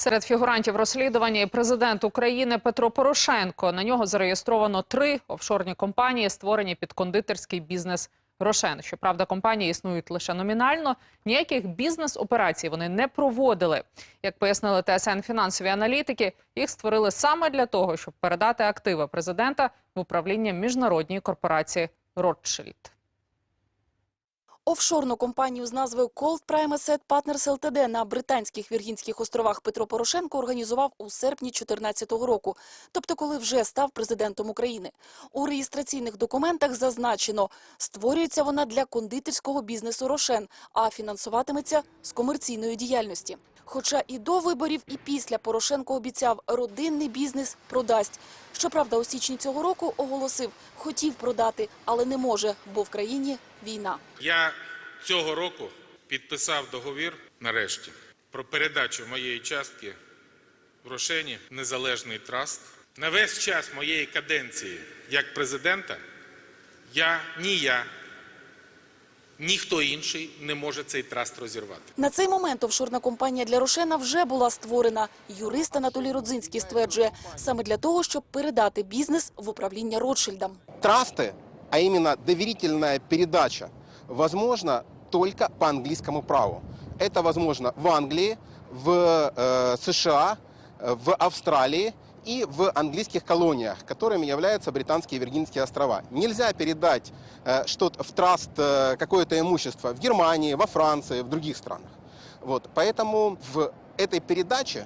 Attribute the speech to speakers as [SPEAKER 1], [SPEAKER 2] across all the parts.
[SPEAKER 1] Серед фігурантів розслідування і президент України Петро Порошенко. На нього зареєстровано три офшорні компанії, створені під кондитерський бізнес Рошен. Щоправда, компанії існують лише номінально. Ніяких бізнес-операцій вони не проводили. Як пояснили ТСН фінансові аналітики, їх створили саме для того, щоб передати активи президента в управління міжнародній корпорації Ротшильд.
[SPEAKER 2] Офшорну компанію з назвою Cold Prime Asset Partners Ltd на британських Віргінських островах Петро Порошенко організував у серпні 2014 року, тобто коли вже став президентом України. У реєстраційних документах зазначено, створюється вона для кондитерського бізнесу Рошен, а фінансуватиметься з комерційної діяльності. Хоча і до виборів, і після Порошенко обіцяв родинний бізнес продасть. Щоправда, у січні цього року оголосив, хотів продати, але не може, бо в країні війна.
[SPEAKER 3] Я цього року підписав договір нарешті про передачу моєї частки в Рошені незалежний траст. На весь час моєї каденції як президента я ні я, ніхто інший не може цей траст розірвати.
[SPEAKER 2] На цей момент офшорна компанія для Рошена вже була створена. Юрист Анатолій Родзинський стверджує, саме для того, щоб передати бізнес в управління Ротшильдам.
[SPEAKER 4] Трасты, а именно доверительная передача, возможно только по английскому праву. Это возможно в Англии, в э, США, э, в Австралии и в английских колониях, которыми являются британские Виргинские острова. Нельзя передать э, что-то в траст, э, какое-то имущество в Германии, во Франции, в других странах. Вот, поэтому в этой передаче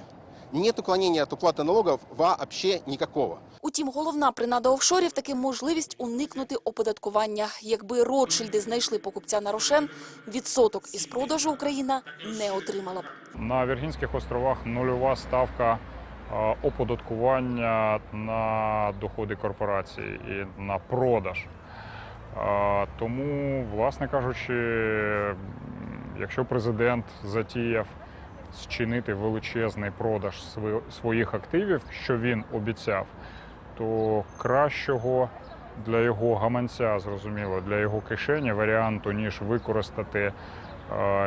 [SPEAKER 4] нет уклонения от уплаты налогов вообще никакого.
[SPEAKER 2] Утім, головна принада офшорів таки можливість уникнути оподаткування. Якби Ротшильди знайшли покупця на Рошен, відсоток із продажу Україна не отримала б.
[SPEAKER 5] На Віргінських островах нульова ставка е, оподаткування на доходи корпорації і на продаж. Тому, власне кажучи, якщо президент затіяв зчинити величезний продаж своїх активів, що він обіцяв, то кращого для його гаманця, зрозуміло, для його кишені варіанту, ніж використати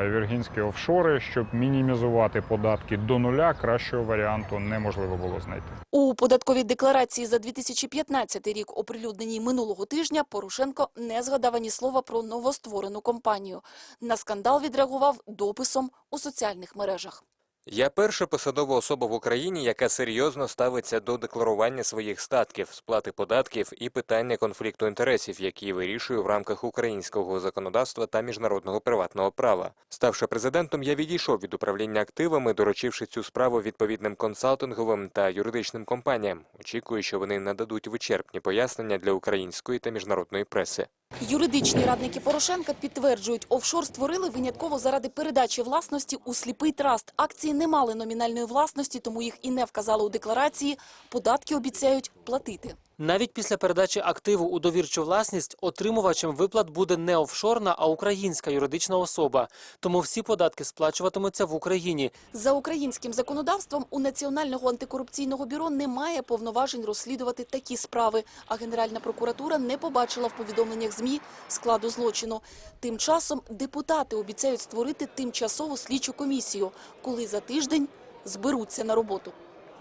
[SPEAKER 5] віргінські офшори, щоб мінімізувати податки до нуля, кращого варіанту неможливо було знайти.
[SPEAKER 2] У податковій декларації за 2015 рік, оприлюдненій минулого тижня, Порошенко не згадав ані слова про новостворену компанію. На скандал відреагував дописом у соціальних мережах.
[SPEAKER 6] Я перша посадова особа в Україні, яка серйозно ставиться до декларування своїх статків, сплати податків і питання конфлікту інтересів, які вирішую в рамках українського законодавства та міжнародного приватного права. Ставши президентом, я відійшов від управління активами, доручивши цю справу відповідним консалтинговим та юридичним компаніям. Очікую, що вони нададуть вичерпні пояснення для української та міжнародної преси.
[SPEAKER 2] Юридичні радники Порошенка підтверджують, офшор створили винятково заради передачі власності у сліпий траст. Акції не мали номінальної власності, тому їх і не вказали у декларації. Податки обіцяють платити.
[SPEAKER 7] Навіть після передачі активу у довірчу власність отримувачем виплат буде не офшорна, а українська юридична особа. Тому всі податки сплачуватимуться в Україні.
[SPEAKER 2] За українським законодавством у Національного антикорупційного бюро немає повноважень розслідувати такі справи, а Генеральна прокуратура не побачила в повідомленнях ЗМІ складу злочину. Тим часом депутати обіцяють створити тимчасову слідчу комісію, коли за тиждень зберуться на роботу.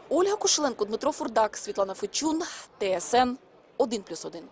[SPEAKER 2] Ольга Кошеленко, Дмитро Фурдак, Світлана Фечун, ТСН 1+,1.